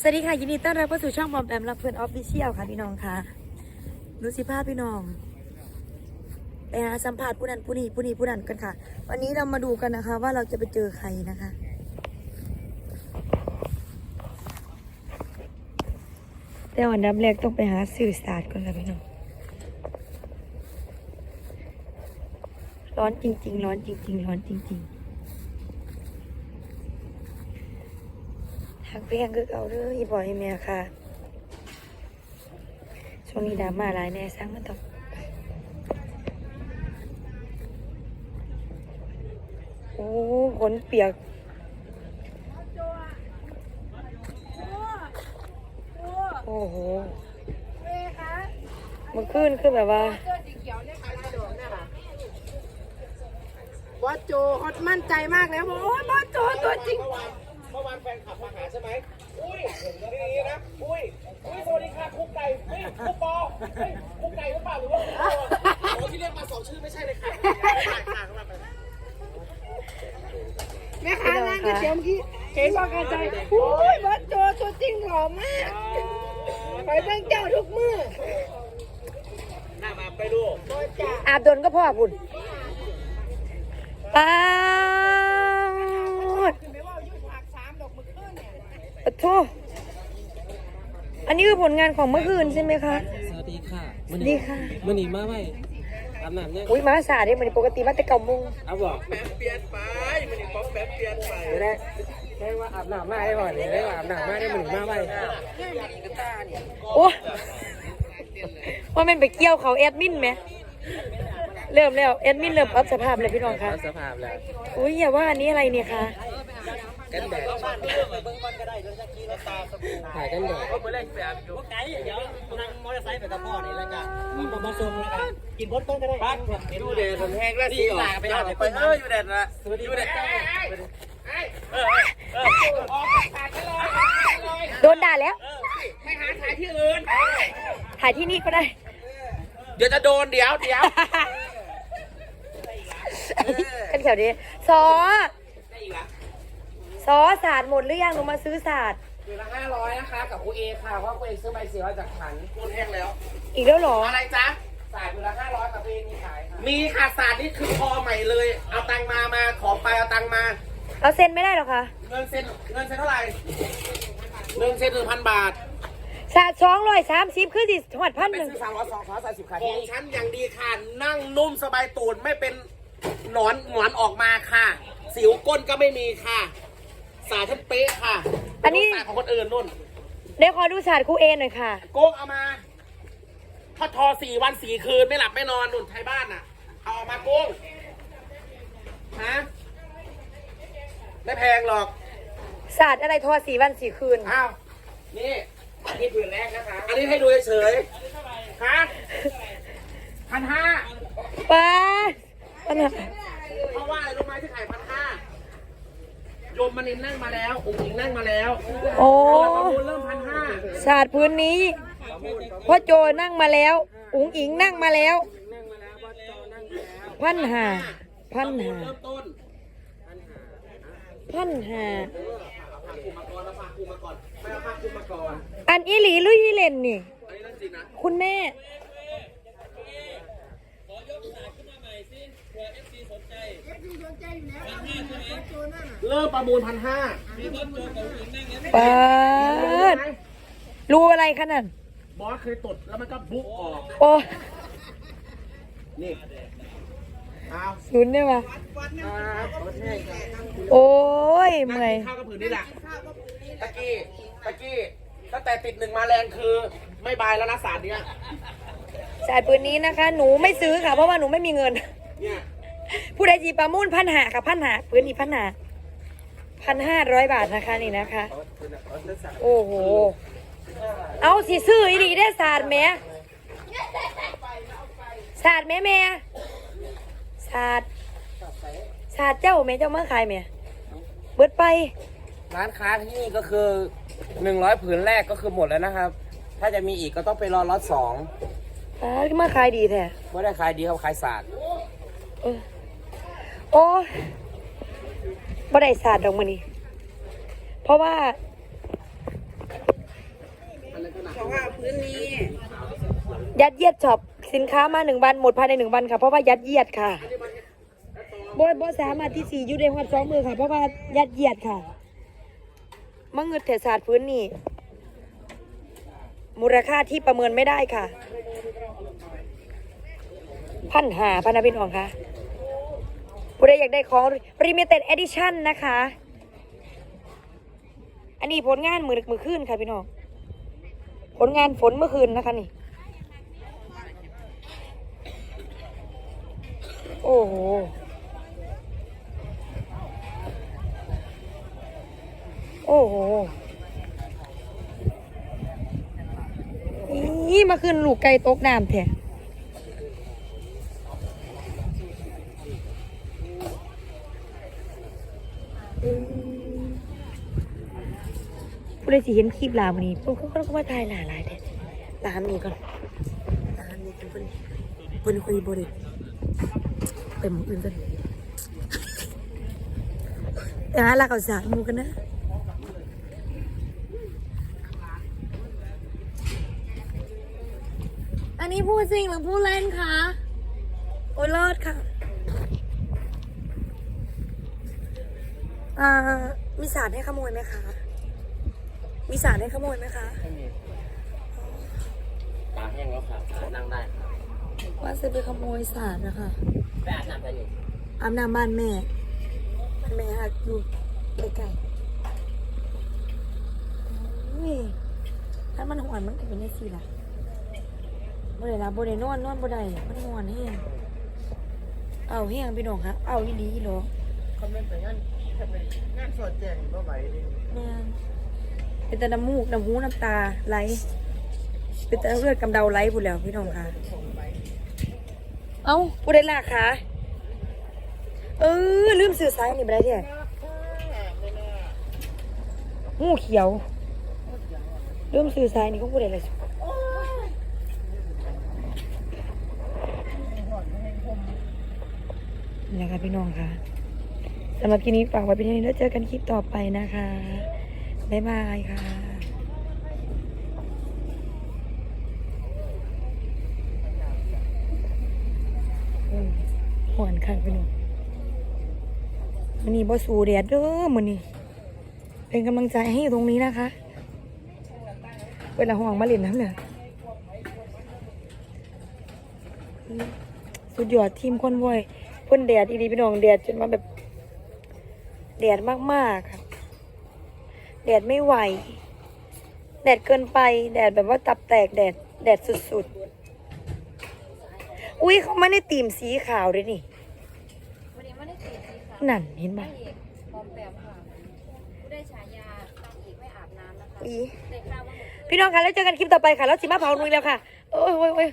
สวัสดีค่ะยินดีต้อนรับเข้าสู่ช่องบอมแบมรับเพื่อนออฟฟิเชียลค่ะพี่น้องค่ะดูสิภาพพี่น้องไปหาสัมภาษณ์ผู้นั้นผู้นี้ผู้นี้ผู้นั้นกันค่ะ วันนี้เรามาดูกันนะคะ ว่าเราจะไปเจอใครนะคะ แต่วันดับแรกต้องไปหาสื่อสารก่อนค่ะพี่น้องร้อนจริง ๆ ร้อนจริง ๆ ร้อนจริง ๆ ทาง เพียงคือเก่าเด้ออีบอยแม่ค่ะ ช่วงนี้ดราม่าหลายแน่สร้างมันต้องโอ้ขนเปียกโอ้โหเมื่อคืนคือแบบว่าบอสโจฮอตมั่นใจมากแล้วบอกโอ้ยบอสโจตัวจริง เมื่อวานแฟนขับมาหาใช่ไหมอุ้ยดีนะ อุ้ย อุ้ยสวัสดีค่ะคุกไก่เฮ้ยคุกปอเฮ้ยคุกไก่หรือเปล่าหรือว่าคุกปอโอ้ที่เรียกมาสองชื่อไม่ใช่เลยค่ะค่ะค่ะเข้ามาไปแม่ค้านั่งก๋วยเตี๋ยวเมื่อกี้เก๋บอกกันใจโอ้ยบอสโจตัวจริงหล่อมากไปเบิ่งเจ้าทุกมือหน้ามาไปดูบอสจ่าอาบดนก็พ่อคุณป้าด ขึ้นไปว่าอยุ่งผักสามดอกมือขึ้นเนี่ย ปะโทอันนี้คือผลงานของเมื่อคืนใช่ไหมคะ สวัสดีค่ะสวัสดีค่ะ มื่อนี้มาไว้อาบน้ำเนี่ยอุ้ยมาสาเด้มันปกติมาแต่เก่าโมงเอาบอกแป๊บเปลี่ยนไปมันนี่ป๊อปแป๊บเปลี่ยนไปได้ได้ว่าอาบน้ำมาได้บ่เนี่ยได้ว่าอาบน้ำมาได้มื่อนี้มาไว้โอ้ว่ามันไปเกี่ยวเขาแอดมินไหม เริ่มแล้วแอดมินเริ่มอัพสภาพเลยพี่น้องคะเอาสภาพแล้ว อุ้ยอย่าว่าอันนี้อะไรเนี่ยคะ กันแดดถ่ายกันแดดเขาไปเล่นแบบอยู่ไกด์เดี๋ยวนั่งมอเตอร์ไซค์ไปกับพ่อนี่แล้วกันมามาส่งแล้วกันกินบดต้นก็ได้ปั๊บดูเด็ดสมแห้งแล้วสีออกไปเอาไปเอออยู่เด็ดละอยู่เด็ดโดนด่าแล้ว ไม่หาถ่ายที่อื่น ถ่ายที่นี่ก็ได้ เดี๋ยวจะโดนเดี๋ยวเดี๋ยวกันแถวนี้ซอ ซอศาสตร์หมดหรือยังหนูมาซื้อศาสตร์อยู่ละห้าร้อยนะคะ กับครูเอค่ะเพราะครูเอซื้อใบเสียจากขันพูดแห้งแล้ว อีกแล้วเหรอ อะไรจ๊ะสายอยู่ละห้าร้อยกับครูเอมีขายค่ะมีค่ะศาสตร์นี่คือคอใหม่เลย เอาตังมามาของไปเอาตังมา เราเซ็นไม่ได้หรอคะเงินเซ็นเงินเซ็นเท่าไหร่เงินเซ็นหนึ่งพันบาทศาสตร์สองร้อยสามสิบคือสิหวัดพันไปหนึ่งซื้อสามร้อยสองร้อยสามสิบขาของฉันอย่างดีค่ะนั่งนุ่มสบายตูดไม่เป็นหนอนหงอนออกมาค่ะ สิวก้นก็ไม่มีค่ะ สาฉันเป๊ะค่ะอันนี้ สาของคนอื่นนู่น เดี๋ยวขอดูศาสตร์ครูเอหน่อยค่ะ โกงเอามาถ้าทอสี่วันสี่คืนไม่หลับไม่นอนนุ่นไทยบ้านน่ะ เอาออกมาโกงฮะไม่แพงหรอก ศาสตร์อะไรทอสี่วันสี่คืน อ้าว นี่นี่ผืนแรกนะคะ อันนี้ให้ดูเฉยๆฮะพันห้าป้าปัญหาเพราะว่าอะไรรู้ไหมที่ขายพันห้า โยมมณินนั่งมาแล้วอุ๋งอิงนั่งมาแล้วโอ้ประมูลเริ่มพันห้าศาสตร์พื้นนี้พ่อโจนั่งมาแล้ว อุ๋งอิงนั่งมาแล้วพันหาพันหาเริ่มต้นพันหาเอาผ้าคลุมมาก่อนเอาผ้าคลุมมาก่อนไม่เอาผ้าคลุมมาก่อนอันอีหลีลุยฮิเลนนี่ อันนี้เรื่องจริงนะคุณแม่เริ่มประมูลพันห้าปาดรู้อะไรขนาดบอสเคยตดแล้วมันก็บุ๊กออก โอ้นี่เอาศูนย์ได้ปะครับรถแห้งโอ้ยนั่เมื่อยงกินข้าวกับผืนนี่แหละตะกี้ตะกี้ตั้งแต่ติดหนึ่งมาแรงคือ ไม่บายแล้วนะสารเนี้ยศาสตร์ปืนนี้นะคะ หนูไม่ซื้อค่ะ เพราะว่าหนูไม่มีเงิน เนี่ย ผู้ใดจีประมูลพันหาค่ะพันหาปืนนี้พันหา พันห้าร้อยบาทนะคะนี่นะคะ โอ้โห เอาสิซื้ออีดีได้ศาสตร์แหม่ศาสตร์แหม่แม่ศาสตร์ศาสตร์เจ้าแม่เจ้ามาขายแหม่เบิดไป ร้านค้าที่นี่ก็คือหนึ่งร้อยผืนแรกก็คือหมดแล้วนะครับ ถ้าจะมีอีกก็ต้องไปรอล็อตสองอ่ามาขายดีแท้ไม่ได้ขายดีเขาขายศาสตร์เออโอ้ย บ่ได้ศาสตร์ดอกมันนี่เพราะว่าเพราะว่าพื้นนี้ยัดเยียดช็อปสินค้ามาหนึ่งวันหมดภายในหนึ่งวันค่ะ เพราะว่ายัดเยียดค่ะบอยบอสามารถที่สี่อยุดในวันสองมือค่ะ เพราะว่ายัดเยียดค่ะมังเงินเทศาสตร์พื้นนี่มูลค่าที่ประเมินไม่ได้ค่ะ พันหาพันนะพี่น้องค่ะ ผู้ใดอยากได้ของ limited edition นะคะ อันนี้ผลงานมือมือขึ้นค่ะพี่น้อง ผลงานฝนเมื่อคืนนะคะนี่ โอ้โหโอ้โหนี่มาขึ้นลูกไก่ตกน้ำแท้ ผู้ใดสิเห็นคลิปลาวันนี้พวกเขาก็มาถ่ายหลายหลายเด็ดลามนี่ก่อนลามนี่เป็นคนคนคุยบริไปหมองอื่นกันไปหาลาเขาสารหมูกันนะอันนี้พูดจริงหรือพูดเล่นคะโอ้ยรอดค่ะอ่ามีสารให้ขโมยไหมคะ มีสารให้ขโมยไหมคะตาแห้งแล้วครับนั่งได้ครับว่าจะไปขโมยสารนะคะไปอาบน้ำไปนี่อาบน้ำบ้านแม่บ้านแม่หักอยู่ใกล้ๆอุ้ยถ้ามันหอนมันก็เป็นได้สิล่ะบ่ได้ละบ่ได้นอนนอนบ่ได้มันหอนแห้งเอาแห้งพี่น้องคะเอาอีหลีอีหรอคอมเมนต์ไปงั้นงานสดแจ้งก็ไหวดิแม่น เป็นแต่น้ำมูกน้ำหูน้ำตาไหลเป็นแต่เลือดกำเดาไหลพูดแล้วพี่น้องค่ะ เอ้าผู้ใดลากขาเออลืมสื่อสายนี่ไปได้แท้งูเขียวลืมสื่อสายนี่ก็พูดอะไรสินี่นะคะพี่น้องค่ะสำหรับคลิปนี้ฝากไว้เป็นเท่านี้แล้วเจอกันคลิปต่อไปนะคะ บ๊ายบายค่ะอืมหอนคักไปหนูมันนี่บอสูแดดเด้อมันนี่เป็นกำลังใจให้อยู่ตรงนี้นะคะเวลาห่วงมาเล่นน้ำเนี่ยสุดยอดทีมคนวอยพ่นแดดอีดีพี่น้องแดดจนมาแบบ แดดมากๆครับ แดดไม่ไหว แดดเกินไป แดดแบบว่าตับแตกแดด แดดสุดๆ อุ้ยเขาไม่ได้ตีมสีขาวเลยนี่ วันนี้ไม่ได้สีสีขาวนั่นเห็นไหมนางเอกปลอมแปลงค่ะผู้ได้ฉายานางเอกไม่อาบน้ำนะคะอี ได้ข่าวว่าพี่น้องคะแล้วเจอกันคลิปต่อไปค่ะ แล้วสิมาเผานุยแล้วค่ะ โอ้ยโอ้ยโอ้ย